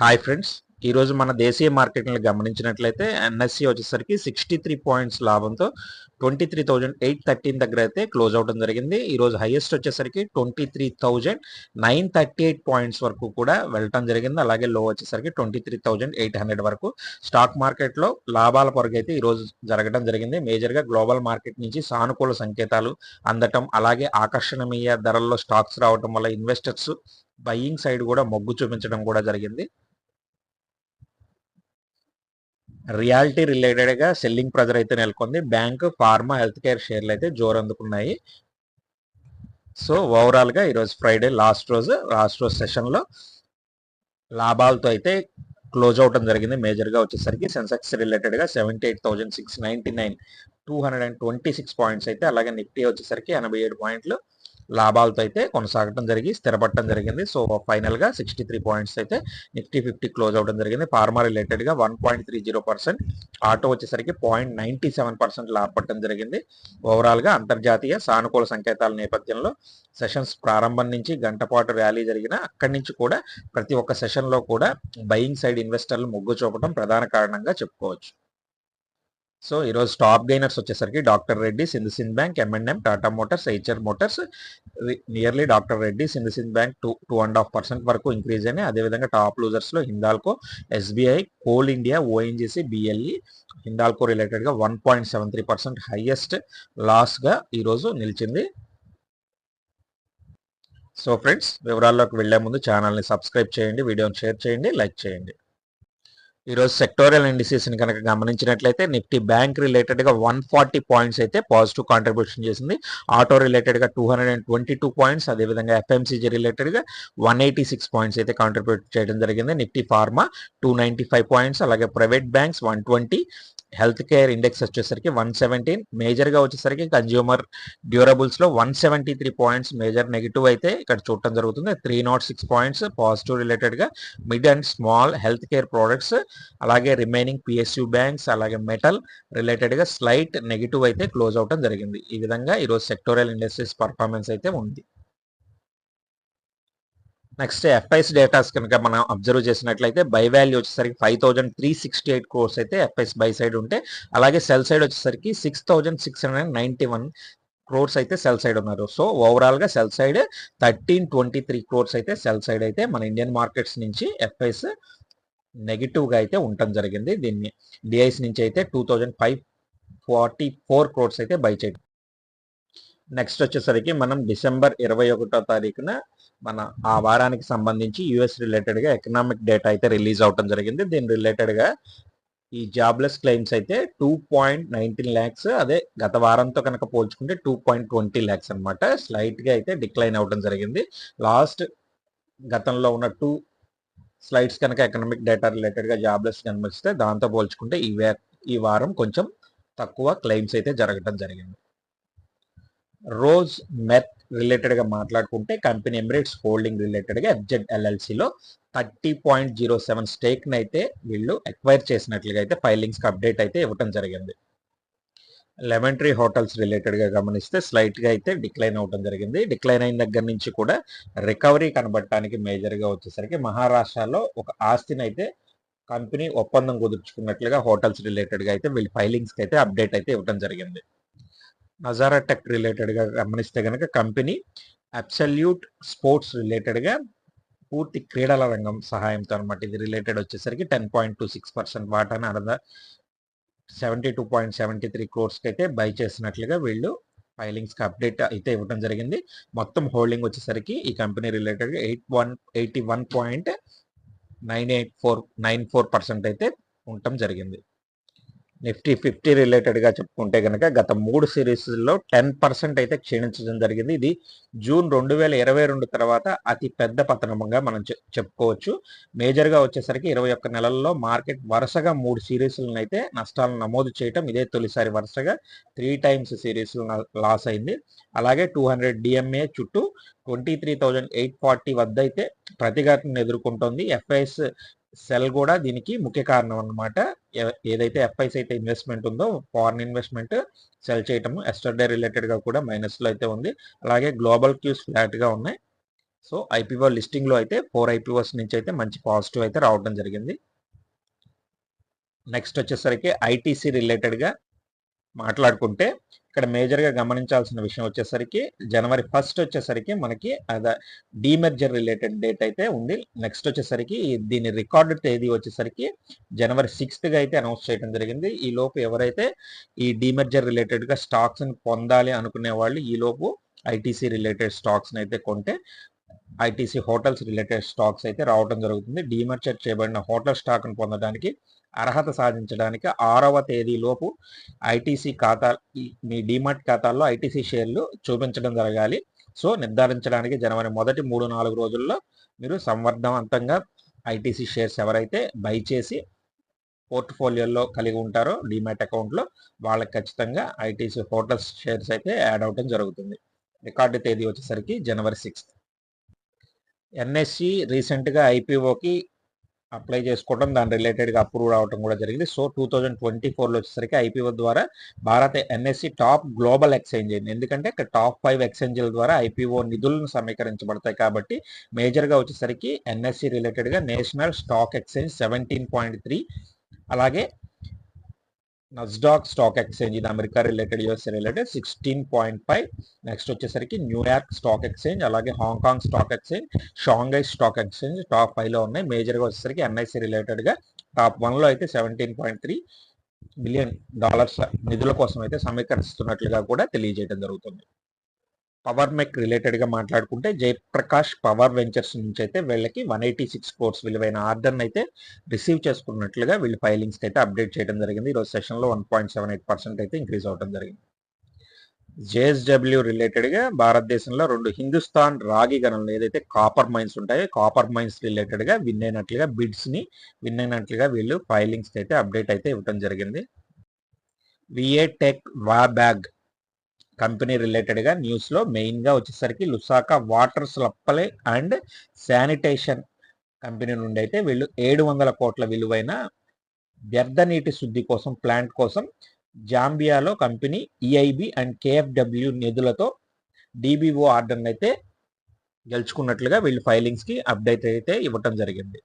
Hi friends ఈరోజు మన దేశీయ మార్కెట్ని గమనించినట్లయితే ఎన్ఎస్సి వచ్చేసరికి సిక్స్టీ త్రీ పాయింట్స్ లాభంతో twenty three thousand eight thirteen దగ్గర అయితే క్లోజ్ అవడం జరిగింది. ఈరోజు హైయెస్ట్ వచ్చేసరికి twenty three thousand nine thirty eight points వరకు కూడా వెళ్ళటం జరిగింది. అలాగే లో వచ్చేసరికి twenty three thousand eight hundred వరకు స్టాక్ మార్కెట్లో లాభాల పొరగైతే అయితే ఈరోజు జరగడం జరిగింది. మేజర్గా గ్లోబల్ మార్కెట్ నుంచి సానుకూల సంకేతాలు అందటం అలాగే ఆకర్షణీయ ధరల్లో స్టాక్స్ రావడం వల్ల ఇన్వెస్టర్స్ బయ్యింగ్ సైడ్ కూడా మొగ్గు చూపించడం కూడా జరిగింది. రియాలిటీ రిలేటెడ్గా సెల్లింగ్ ప్రెజర్ అయితే నెలకొంది. బ్యాంక్ ఫార్మా హెల్త్ కేర్ షేర్లు అయితే జోరు అందుకున్నాయి సో ఓవరాల్గా ఈరోజు ఫ్రైడే లాస్ట్ రోజు లాస్ట్ రోజు సెషన్లో లాభాలతో అయితే క్లోజ్ అవటం జరిగింది. మేజర్గా వచ్చేసరికి సెన్సెక్స్ రిలేటెడ్గా seventy eight thousand six ninety nine two hundred and twenty six points అయితే అలాగే నిఫ్టీ వచ్చేసరికి ఎనభై ఏడు పాయింట్లు లాభాలతో అయితే కొనసాగడం జరిగి స్థిరపడటం జరిగింది. సో ఫైనల్గా సిక్స్టీ త్రీ పాయింట్స్ అయితే నిఫ్టీ ఫిఫ్టీ క్లోజ్ అవడం జరిగింది. ఫార్మా రిలేటెడ్గా one point three zero percent auto వచ్చేసరికి పాయింట్ నైన్టీ సెవెన్ పర్సెంట్ లాభపడటం జరిగింది. ఓవరాల్గా అంతర్జాతీయ సానుకూల సంకేతాల నేపథ్యంలో సెషన్స్ ప్రారంభం నుంచి గంట పాటు ర్యాలీ జరిగిన అక్కడి నుంచి కూడా ప్రతి ఒక్క సెషన్లో కూడా బయింగ్ సైడ్ ఇన్వెస్టర్లు మొగ్గు చూపడం ప్రధాన కారణంగా చెప్పుకోవచ్చు. సో ఈరోజు టాప్ గైనర్స్ వచ్చేసరికి doctor Reddy IndusInd bank M N M Tata motors HR motors nearly doctor Reddy IndusInd bank two two and half percent వరకు ఇంక్రీజ్ అయినాయి. అదేవిధంగా top లూజర్స్లో Hindalco SBI coal India ONGC BLE Hindalco రిలేటెడ్గా one point seven three percent highest లాస్గా ఈరోజు నిలిచింది. So friends వివరాల్లోకి వెళ్ళే ముందు ఛానల్ని సబ్స్క్రైబ్ చేయండి వీడియోని షేర్ చేయండి లైక్ చేయండి. ఈరోజు సెక్టోరియల్ ఇండిసెస్ని కనుక గమనించినట్లయితే నిఫ్టీ బ్యాంక్ రిలేటెడ్గా వన్ ఫార్టీ పాయింట్స్ అయితే పాజిటివ్ కాంట్రిబ్యూషన్ చేసింది. ఆటో రిలేటెడ్గా two hundred and twenty two points అదేవిధంగా ఎఫ్ఎంసీజీ రిలేటెడ్గా వన్ ఎయిటీ సిక్స్ పాయింట్స్ అయితే కాంట్రిబ్యూట్ చేయడం జరిగింది. Nifty pharma two ninety five points అలాగే private banks one twenty health care index వచ్చేసరికి వన్ సెవెంటీన్. మేజర్గా వచ్చేసరికి consumer డ్యూరబుల్స్లో one seventy three points major negative అయితే ఇక్కడ చూడటం జరుగుతుంది. Three not six points positive రిలేటెడ్గా mid and small health care products అలాగే రిమైనింగ్ పిఎస్యూ బ్యాంక్స్ అలాగే మెటల్ రిలేటెడ్గా స్లైట్ నెగిటివ్ అయితే క్లోజ్ అవటం జరిగింది. ఈ విధంగా ఈరోజు సెక్టోరియల్ ఇండస్ట్రీస్ పర్ఫార్మెన్స్ అయితే ఉంది. నెక్స్ట్ ఎఫ్ఐస్ డేటాస్ కనుక మనం అబ్జర్వ్ చేసినట్లయితే బై వాల్యూ వచ్చేసరికి five thousand three sixty eight crores అయితే ఎఫ్ఐస్ బై సైడ్ ఉంటే అలాగే సెల్ సైడ్ వచ్చేసరికి six thousand six hundred ninety one crores అయితే సెల్ సైడ్ ఉన్నారు. సో ఓవరాల్గా sell side thirteen twenty three crores అయితే సెల్ సైడ్ అయితే మన ఇండియన్ మార్కెట్స్ నుంచి ఎఫ్ఐస్ నెగిటివ్గా అయితే ఉండటం జరిగింది. దీన్ని డిఐస్ నుంచి అయితే two thousand five forty four crores అయితే బై చేయడం. నెక్స్ట్ వచ్చేసరికి మనం డిసెంబర్ ఇరవై ఒకటో తారీఖున మన ఆ వారానికి సంబంధించి యుఎస్ రిలేటెడ్గా ఎకనామిక్ డేటా అయితే రిలీజ్ అవటం జరిగింది. దీని రిలేటెడ్గా ఈ జాబ్లెస్ క్లెయిమ్స్ అయితే టూ పాయింట్ నైన్టీన్ ల్యాక్స్ అదే గత వారంతో కనుక పోల్చుకుంటే టూ పాయింట్ ట్వంటీ ల్యాక్స్ అనమాట స్లైట్గా అయితే డిక్లైన్ అవడం జరిగింది. లాస్ట్ గతంలో ఉన్న టూ స్లైడ్స్ కనుక ఎకనామిక్ డేటా రిలేటెడ్గా జాబ్లెస్ కనిపిస్తే దాంతో పోల్చుకుంటే ఈ ఈ వారం కొంచెం తక్కువ క్లెయిమ్స్ అయితే జరగడం జరిగింది. రోజ్ మెత్ రిలేటెడ్గా మాట్లాడుకుంటే కంపెనీ ఎమిరేట్స్ హోల్డింగ్ రిలేటెడ్గా FZ ఎల్ఎల్సిలో thirty point zero seven stake అయితే వీళ్ళు ఎక్వైర్ చేసినట్లుగా అయితే ఫైలింగ్స్కి అప్డేట్ అయితే ఇవ్వటం జరిగింది. లెమెంటరీ హోటల్స్ రిలేటెడ్గా గమనిస్తే స్లైట్గా అయితే డిక్లైన్ అవడం జరిగింది. డిక్లైన్ అయిన దగ్గర నుంచి కూడా రికవరీ కనబడటానికి మేజర్గా వచ్చేసరికి మహారాష్ట్రలో ఒక ఆస్తిని అయితే కంపెనీ ఒప్పందం కుదుర్చుకున్నట్లుగా హోటల్స్ రిలేటెడ్గా అయితే వీళ్ళు ఫైలింగ్స్కి అయితే అప్డేట్ అయితే ఇవ్వడం జరిగింది. నజారా టెక్ రిలేటెడ్గా గమనిస్తే కనుక కంపెనీ అబ్సల్యూట్ స్పోర్ట్స్ రిలేటెడ్గా పూర్తి క్రీడల రంగం సహాయంతో అనమాట ఇది రిలేటెడ్ వచ్చేసరికి ten point two six percent వాటాను అనద seventy two point seventy three క్రోర్స్కి అయితే బై చేసినట్లుగా వీళ్ళు ఫైలింగ్స్కి అప్డేట్ అయితే ఇవ్వడం జరిగింది. మొత్తం హోల్డింగ్ వచ్చేసరికి ఈ కంపెనీ రిలేటెడ్గా eight one eighty one point nine eight four nine four percent అయితే ఉండటం జరిగింది. నిఫ్టీ ఫిఫ్టీ రిలేటెడ్గా చెప్పుకుంటే కనుక గత మూడు సిరీస్లో టెన్ పర్సెంట్ అయితే క్షీణించడం జరిగింది. ఇది జూన్ రెండు వేల ఇరవై రెండు తర్వాత అతి పెద్ద పతనంగా మనం చెప్పుకోవచ్చు. మేజర్గా వచ్చేసరికి ఇరవై ఒక్క నెలల్లో మార్కెట్ వరుసగా మూడు సిరీస్లను అయితే నష్టాలను నమోదు చేయటం ఇదే తొలిసారి వరుసగా త్రీ టైమ్స్ సిరీస్ లాస్ అయింది. అలాగే టూ హండ్రెడ్ డిఎంఏ చుట్టూ twenty three thousand eight forty వద్ద అయితే ప్రతిఘటన ఎదుర్కొంటోంది. ఎఫ్ఐఎస్ సెల్ కూడా దీనికి ముఖ్య కారణం అనమాట ఏదైతే ఎఫ్ఐస్ అయితే ఇన్వెస్ట్మెంట్ ఉందో ఫారిన్ ఇన్వెస్ట్మెంట్ సెల్ చేయటము ఎస్టర్డే రిలేటెడ్గా కూడా మైనస్లో అయితే ఉంది. అలాగే గ్లోబల్ క్యూస్ ఫ్లాట్గా ఉన్నాయి. సో ఐపీఓ లిస్టింగ్లో అయితే ఫోర్ ఐపీఓస్ నుంచి అయితే మంచి పాజిటివ్ అయితే రావడం జరిగింది. నెక్స్ట్ వచ్చేసరికి ఐటీసీ రిలేటెడ్గా మాట్లాడుకుంటే ఇక్కడ మేజర్గా గమనించాల్సిన విషయం వచ్చేసరికి జనవరి ఫస్ట్ వచ్చేసరికి మనకి అద డీమెర్జర్ రిలేటెడ్ డేట్ అయితే ఉంది. నెక్స్ట్ వచ్చేసరికి దీని రికార్డు తేదీ వచ్చేసరికి జనవరి సిక్స్త్గా అయితే అనౌన్స్ చేయడం జరిగింది. ఈ లోపు ఎవరైతే ఈ డీమెర్జర్ రిలేటెడ్గా స్టాక్స్ని పొందాలి అనుకునే వాళ్ళు ఈ లోపు ఐటీసీ రిలేటెడ్ స్టాక్స్ని అయితే కొంటే ఐటీసీ హోటల్స్ రిలేటెడ్ స్టాక్స్ అయితే రావడం జరుగుతుంది. డీమర్చర్ చేయబడిన హోటల్ స్టాక్ను పొందడానికి అర్హత సాధించడానికి ఆరవ తేదీలోపు ఐటీసీ ఖాతా మీ డీమార్ట్ ఖాతాల్లో ఐటీసీ షేర్లు చూపించడం జరగాలి. సో నిర్ధారించడానికి జనవరి మొదటి మూడు నాలుగు రోజుల్లో మీరు సంవర్ధవంతంగా ఐటీసీ షేర్స్ ఎవరైతే బై చేసి పోర్ట్ఫోలియోలో కలిగి ఉంటారో డీమాట్ అకౌంట్లో వాళ్ళకి ఖచ్చితంగా ఐటీసీ హోటల్స్ షేర్స్ అయితే యాడ్ అవటం జరుగుతుంది. రికార్డు తేదీ వచ్చేసరికి జనవరి సిక్స్త్. ఎన్ఎస్సి రీసెంట్గా ఐపీఓకి అప్లై చేసుకోవడం దాని రిలేటెడ్గా అప్రూవ్ అవడం కూడా జరిగింది. సో టూ థౌజండ్ ట్వంటీ ఫోర్లో వచ్చేసరికి ఐపీఓ ద్వారా భారత ఎన్ఎస్సి టాప్ గ్లోబల్ ఎక్స్చేంజ్ అయింది. ఎందుకంటే ఇక్కడ టాప్ ఫైవ్ ఎక్స్చేంజ్ల ద్వారా ఐపీఓ నిధులను సమీకరించబడతాయి కాబట్టి మేజర్గా వచ్చేసరికి ఎన్ఎస్సి రిలేటెడ్గా national stock exchange seventeen point three అలాగే నస్డాక్ స్టాక్ ఎక్స్చేంజ్ ఇది America related US related sixteen point five next వచ్చేసరికి న్యూయార్క్ స్టాక్ ఎక్స్చేంజ్ అలాగే Hong Kong stock exchange Shanghai stock exchange top ఫైవ్లో ఉన్నాయి. మేజర్గా వచ్చేసరికి ఎన్ఐసి రిలేటెడ్గా టాప్ వన్లో అయితే seventeen point three billion dollars నిధుల కోసం అయితే సమీకరిస్తున్నట్లుగా కూడా తెలియజేయడం జరుగుతుంది. పవర్ మెక్ రిలేటెడ్గా మాట్లాడుకుంటే జయప్రకాష్ పవర్ వెంచర్స్ నుంచి అయితే వీళ్ళకి వన్ ఎయిటీ సిక్స్ కోర్స్ విలువైన ఆర్డర్ని అయితే రిసీవ్ చేసుకున్నట్లుగా వీళ్ళు ఫైలింగ్స్కి అయితే అప్డేట్ చేయడం జరిగింది. ఈరోజు సెషన్లో one point seven eight percent అయితే ఇంక్రీజ్ అవడం జరిగింది. జేఎస్డబ్ల్యూ రిలేటెడ్గా భారతదేశంలో రెండు హిందుస్థాన్ రాగి గనులు ఏదైతే కాపర్ మైన్స్ ఉంటాయో కాపర్ మైన్స్ రిలేటెడ్గా విన్ అయినట్లుగా బిడ్స్ని విన్ అయినట్లుగా వీళ్ళు ఫైలింగ్స్కి అయితే అప్డేట్ అయితే ఇవ్వడం జరిగింది. విఏ టెక్ వా బ్యాగ్ కంపెనీ రిలేటెడ్గా న్యూస్లో మెయిన్గా వచ్చేసరికి Lusaka water supply and sanitation company నుండి అయితే వీళ్ళు ఏడు వందల కోట్ల విలువైన వ్యర్థ నీటి శుద్ధి కోసం ప్లాంట్ కోసం జాంబియాలో కంపెనీ ఈఐబి అండ్ కేఎఫ్డబ్ల్యూ నిధులతో డిబిఓ ఆర్డర్ని అయితే గెలుచుకున్నట్లుగా వీళ్ళు ఫైలింగ్స్కి అప్డేట్ అయితే ఇవ్వటం జరిగింది.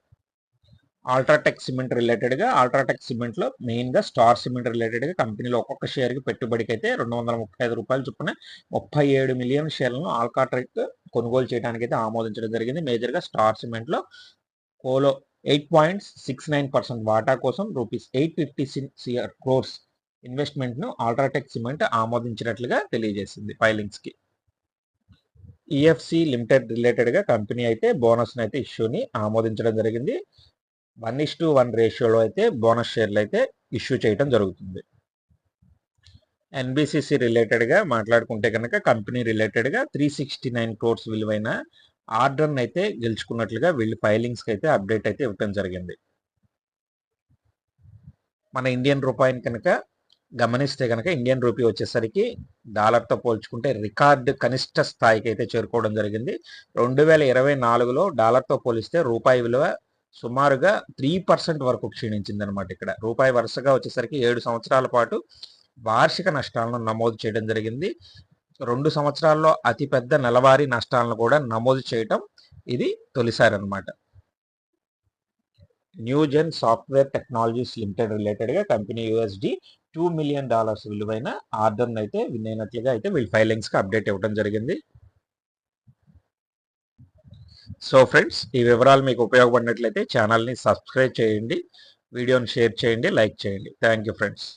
అల్ట్రాటెక్ సిమెంట్ రిలేటెడ్గా అల్ట్రాటెక్ సిమెంట్లో మెయిన్గా స్టార్ సిమెంట్ రిలేటెడ్గా కంపెనీలో ఒక్కొక్క షేర్కి పెట్టుబడికి అయితే రెండు వందల ముప్పై ఐదు రూపాయలు చొప్పున ముప్పై ఏడు మిలియన్ షేర్లను ఆల్కాట్రాక్ కొనుగోలు చేయడానికి అయితే ఆమోదించడం జరిగింది. మేజర్గా స్టార్ సిమెంట్లో కోలో eight point six nine percent వాటా కోసం rupees eight fifty CR crores ఇన్వెస్ట్మెంట్ను UltraTech cement ఆమోదించినట్లుగా తెలియజేసింది ఫైలింగ్స్కి ఈఎఫ్సి లిమిటెడ్ రిలేటెడ్గా కంపెనీ అయితే బోనస్ని అయితే ఇష్యూని ఆమోదించడం జరిగింది. వన్ ఇస్ టు వన్ రేషియోలో అయితే బోనస్ షేర్లు అయితే ఇష్యూ చేయడం జరుగుతుంది. ఎన్బిసిసి రిలేటెడ్గా మాట్లాడుకుంటే కనుక కంపెనీ రిలేటెడ్గా త్రీ సిక్స్టీ నైన్ క్రోర్స్ విలువైన ఆర్డర్ని అయితే గెలుచుకున్నట్లుగా వీళ్ళు ఫైలింగ్స్కి అయితే అప్డేట్ అయితే ఇవ్వటం జరిగింది. మన ఇండియన్ రూపాయిని కనుక గమనిస్తే కనుక ఇండియన్ రూపీ వచ్చేసరికి డాలర్తో పోల్చుకుంటే రికార్డు కనిష్ట స్థాయికి అయితే చేరుకోవడం జరిగింది. రెండు వేల ఇరవై నాలుగులో డాలర్తో పోలిస్తే రూపాయి విలువ సుమారుగా త్రీ పర్సెంట్ వరకు క్షీణించింది అనమాట ఇక్కడ. రూపాయి వరుసగా వచ్చేసరికి ఏడు సంవత్సరాల పాటు వార్షిక నష్టాలను నమోదు చేయడం జరిగింది. రెండు సంవత్సరాల్లో అతిపెద్ద నెలవారీ నష్టాలను కూడా నమోదు చేయటం ఇది తొలిసారి అనమాట న్యూజెన్ సాఫ్ట్వేర్ టెక్నాలజీస్ లిమిటెడ్ రిలేటెడ్గా company USD two million dollars విలువైన ఆర్డర్ని అయితే విన్ అయినట్లుగా అయితే వీళ్ళు ఫైలింగ్స్కి అప్డేట్ ఇవ్వడం జరిగింది. సో ఫ్రెండ్స్ ఈ వివరాలు మీకు ఉపయోగపడినట్లయితే ఛానల్ని సబ్స్క్రైబ్ చేయండి వీడియోని షేర్ చేయండి లైక్ చేయండి. Thank you friends.